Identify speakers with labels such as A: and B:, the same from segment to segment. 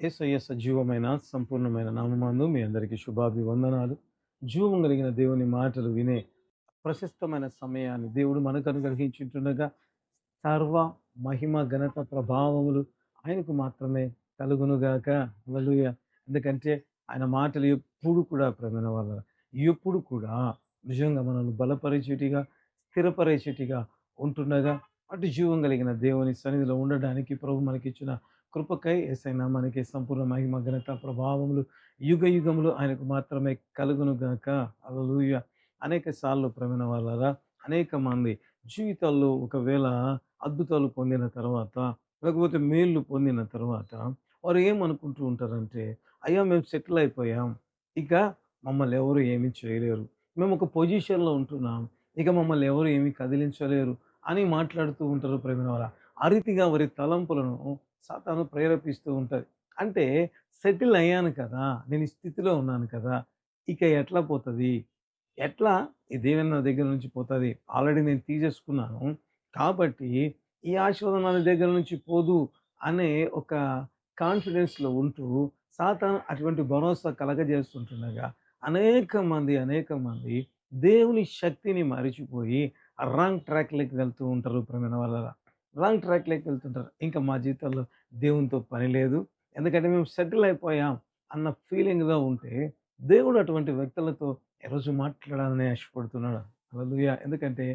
A: ఏసయ్య సజీవమైన సంపూర్ణమైన నామందు మీ అందరికీ శుభాభివందనాలు. జీవం కలిగిన దేవుని మాటలు వినే ప్రశస్తమైన సమయాన్ని దేవుడు మనకు అనుగ్రహించుంటుండగా సర్వ మహిమ ఘనత ప్రభావములు ఆయనకు మాత్రమే కలుగునుగాక. వలుయ ఎందుకంటే ఆయన మాటలు ఎప్పుడు కూడా ప్రమైన వాళ్ళ ఎప్పుడు కూడా నిజంగా మనల్ని బలపరిచేటిగా స్థిరపరిచేటిగా ఉంటుండగా అటు జీవం కలిగిన దేవుని సన్నిధిలో ఉండడానికి ప్రభు మనకిచ్చిన కృపకై ఏసైనా మనకి సంపూర్ణ మహిమ ఘనత ప్రభావములు యుగ యుగములు ఆయనకు మాత్రమే కలుగునుగాక అలలుయ అనేక సార్లు ప్రవీణ వాళ్ళరా అనేక మంది జీవితాల్లో ఒకవేళ అద్భుతాలు పొందిన తర్వాత లేకపోతే మేళ్ళు పొందిన తర్వాత వారు ఏమనుకుంటూ ఉంటారంటే అయ్యా మేము సెటిల్ అయిపోయాం. ఇక మమ్మల్ని ఎవరు ఏమీ చేయలేరు. మేము ఒక పొజిషన్లో ఉంటున్నాం. ఇక మమ్మల్ని ఎవరు ఏమీ కదిలించలేరు. అని మాట్లాడుతూ ఉంటారు ప్రేమిన వాళ్ళ. ఆ రీతిగా వారి తలంపులను సాతాను ప్రేరేపిస్తూ ఉంటుంది. అంటే సెటిల్ అయ్యాను కదా నేను ఈ స్థితిలో ఉన్నాను కదా ఇక ఎట్లా పోతుంది? ఎట్లా ఈ దేవుని నా దగ్గర నుంచి పోతుంది? ఆల్రెడీ నేను తీసేసుకున్నాను. కాబట్టి ఈ ఆశీర్వాదం నా దగ్గర నుంచి పోదు అనే ఒక కాన్ఫిడెన్స్లో ఉంటూ సాతాను అటువంటి భరోసా కలగజేస్తుంటుండగా అనేక మంది అనేక మంది దేవుని శక్తిని మరిచిపోయి రాంగ్ ట్రాక్లోకి వెళ్తూ ఉంటారు ప్రమేణ వల్ల రాంగ్ ట్రాక్లోకి వెళ్తుంటారు. ఇంకా మా జీవితంలో దేవునితో పని లేదు. ఎందుకంటే మేము సెటిల్ అయిపోయాం అన్న ఫీలింగ్లో ఉంటే దేవుడు అటువంటి వ్యక్తులతో ఈరోజు మాట్లాడాలని ఆశపడుతున్నాడు. హల్లెలూయా! ఎందుకంటే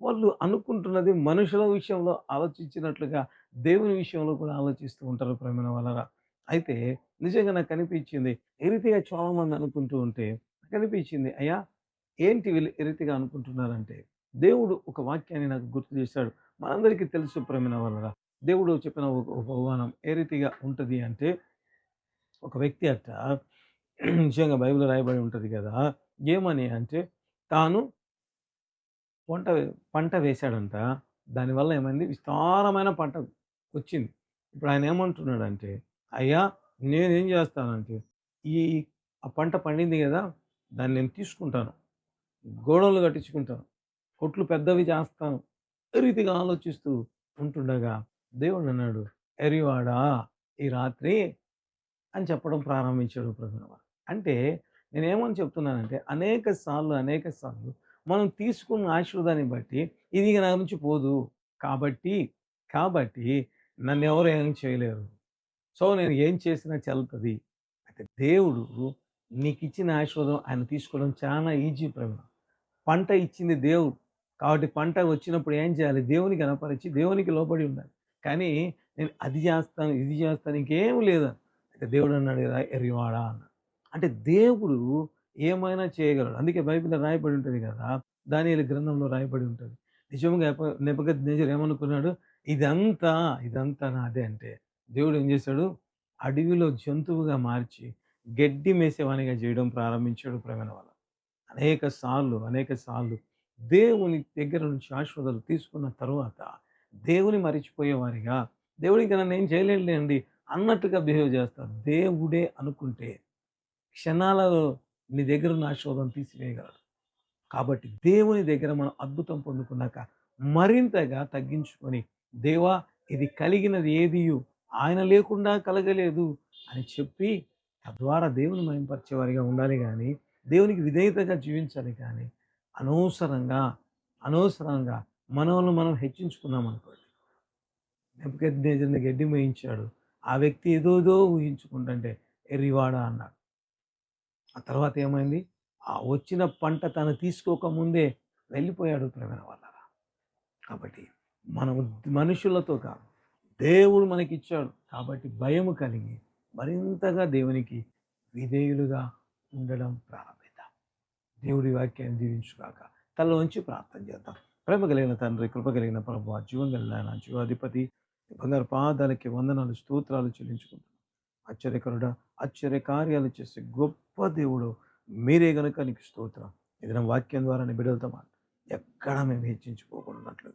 A: వాళ్ళు అనుకుంటున్నది మనుషుల విషయంలో ఆలోచించినట్లుగా దేవుని విషయంలో కూడా ఆలోచిస్తూ ఉంటారు ప్రేమ వలన అయితే నిజంగా నాకు కనిపించింది ఏ రీతిగా చాలామంది అనుకుంటూ ఉంటే కనిపించింది అయ్యా ఏంటి వీళ్ళు ఏ రీతిగా అనుకుంటున్నారంటే దేవుడు ఒక వాక్యాన్ని నాకు గుర్తు చేశాడు. మనందరికీ తెలుసు ప్రేమిన వలన. దేవుడు చెప్పిన ఒక ఒక బహుమానం ఏ రీతిగా ఉంటుంది అంటే ఒక వ్యక్తి అట్ట నిజంగా బైబిల్ రాయబడి ఉంటుంది కదా ఏమని అంటే తాను పంట పంట వేశాడంట. దానివల్ల ఏమైంది? విస్తారమైన పంట వచ్చింది. ఇప్పుడు ఆయన ఏమంటున్నాడంటే అయ్యా నేనేం చేస్తానంటే ఈ ఆ పంట పండింది కదా దాన్ని నేను తీసుకుంటాను. గోడలు కట్టించుకుంటాను. కొట్లు పెద్దవి చేస్తాను. రీతిగా ఆలోచిస్తూ ఉంటుండగా దేవుడు అన్నాడు ఎరివాడా ఈ రాత్రి? అని చెప్పడం ప్రారంభించాడు ప్రభుత్వ అంటే నేనేమని చెప్తున్నానంటే అనేక సార్లు అనేక సార్లు మనం తీసుకున్న ఆశీర్వాదాన్ని బట్టి ఇది నా నుంచి పోదు. కాబట్టి కాబట్టి నన్ను ఎవరు ఏం చేయలేరు. సో నేను ఏం చేసినా చెల్లుతుంది అయితే దేవుడు నీకు ఇచ్చిన ఆశీర్వాదం ఆయన తీసుకోవడం చాలా ఈజీ ప్రేమ పంట ఇచ్చింది దేవుడు. కాబట్టి పంట వచ్చినప్పుడు ఏం చేయాలి? దేవుని కనపరిచి దేవునికి లోబడి ఉండాలి. కానీ నేను అది చేస్తాను ఇది చేస్తాను ఇంకేం లేదు అంటే దేవుడు అన్నాడు కదా ఎరివాడా అన్నాడు. అంటే దేవుడు ఏమైనా చేయగలడు. అందుకే బైబిల్లో రాయబడి ఉంటుంది కదా దాని గ్రంథంలో రాయబడి ఉంటుంది. నిజంగా నెపగ నేజర్ ఏమనుకున్నాడు? ఇదంతా ఇదంతా నాదే అంటే దేవుడు ఏం చేశాడు? అడవిలో జంతువుగా మార్చి గడ్డి మేసేవానిగా చేయడం ప్రారంభించాడు ప్రవీణ వల్ల అనేక సార్లు అనేక సార్లు దేవుని దగ్గర నుంచి ఆశీర్వాదాలు తీసుకున్న తరువాత దేవుని మరిచిపోయేవారిగా దేవుడికి నన్ను ఏం చేయలేండి అన్నట్టుగా బిహేవ్ చేస్తారు. దేవుడే అనుకుంటే క్షణాలలో నీ దగ్గర ఉన్న ఆశీర్వాదం తీసివేయగలడు. కాబట్టి దేవుని దగ్గర మనం అద్భుతం పొందుకున్నాక మరింతగా తగ్గించుకొని దేవా ఇది కలిగినది ఏదియు ఆయన లేకుండా కలగలేదు అని చెప్పి తద్వారా దేవుని మయంపరిచేవారిగా ఉండాలి కానీ దేవునికి విధేయతగా జీవించాలి కానీ అనవసరంగా అనవసరంగా మనల్ని మనం హెచ్చించుకున్నాం అనుకోండి నెప్పకెద్దేజర్ని గడ్డి మేయించాడు. ఆ వ్యక్తి ఏదోదో ఊహించుకుంటుంటే ఎర్రివాడా అన్నాడు. ఆ తర్వాత ఏమైంది? ఆ వచ్చిన పంట తను తీసుకోకముందే వెళ్ళిపోయాడు ప్రేమ వల్ల కాబట్టి మనం మనుషులతో కాదు దేవుడు మనకిచ్చాడు. కాబట్టి భయము కలిగి మరింతగా దేవునికి విధేయులుగా ఉండడం ప్రారంభం. దేవుడి వాక్యాన్ని దీవించుగాక. తలలోంచి ప్రార్థన చేద్దాం. ప్రేమ కలిగిన తండ్రి కృప కలిగిన ప్రభు జీవం కలిగిన జీవాధిపతి బంగారు పాదాలకి వందనాలు స్తోత్రాలు చెల్లించుకుంటున్నాం. ఆశ్చర్యకరుడ ఆశ్చర్య కార్యాలు చేసే గొప్ప దేవుడు మీరే గనుక నీకు స్తోత్రం. ఏదైనా వాక్యం ద్వారా నీ బిడ్డలతో మాట ఎక్కడ మేము హెచ్చించుకోకుండా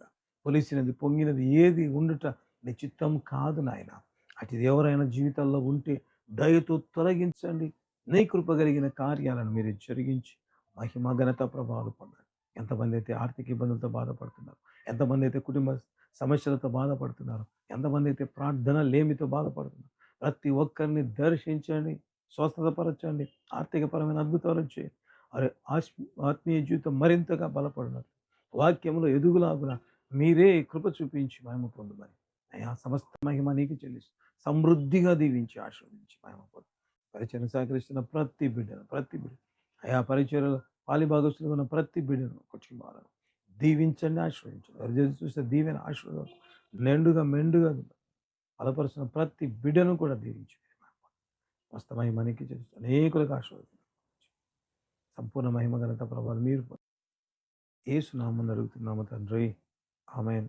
A: పొలిసినది పొంగినది ఏది ఉండుట నీ చిత్తం కాదు నాయన. అటు ఎవరైనా జీవితాల్లో ఉంటే దయతో తొలగించండి. నీ కృప కలిగిన కార్యాలను మీరు జరిగించి మహిమ ఘనత ప్రభావాలు పొందండి ఎంతమంది అయితే ఆర్థిక ఇబ్బందులతో బాధపడుతున్నారు ఎంతమంది అయితే కుటుంబ సమస్యలతో బాధపడుతున్నారు ఎంతమంది అయితే ప్రార్థన లేమితో బాధపడుతున్నారు ప్రతి ఒక్కరిని దర్శించండి స్వస్థతపరచండి ఆర్థికపరమైన అద్భుతాలు చేయండి. అరే ఆశ్ ఆత్మీయ జీవితం మరింతగా బలపడినట్లు వాక్యంలో ఎదుగులాగున మీరే కృప చూపించి మహిమ పొందమని. అయ్యా సమస్త మహిమ నీకు చెల్లిస్తూ సమృద్ధిగా దీవించి ఆశీర్వదించి మహిమ పొందు. పరిచయం సహకరిస్తున్న ప్రతి బిడ్డను ప్రతి బిడ్డ అయా పరిచయలో పాలిభాగస్తులు ఉన్న ప్రతి బిడ్డను కుటుంబాలను దీవించండి ఆశ్రయించండి. ఎవరు చూస్తే దీవెన ఆశీర్వాదం నిండుగా మెండుగా బలపరుచిన ప్రతి బిడ్డను కూడా దీవించు. మస్త మహిమనికి చేస్తూ అనేకులకు ఆశీర్వాదం సంపూర్ణ మహిమ ఘనత ప్రభావం మీరు ఏసునామని అడుగుతున్నాము తండ్రి. ఆమెన్.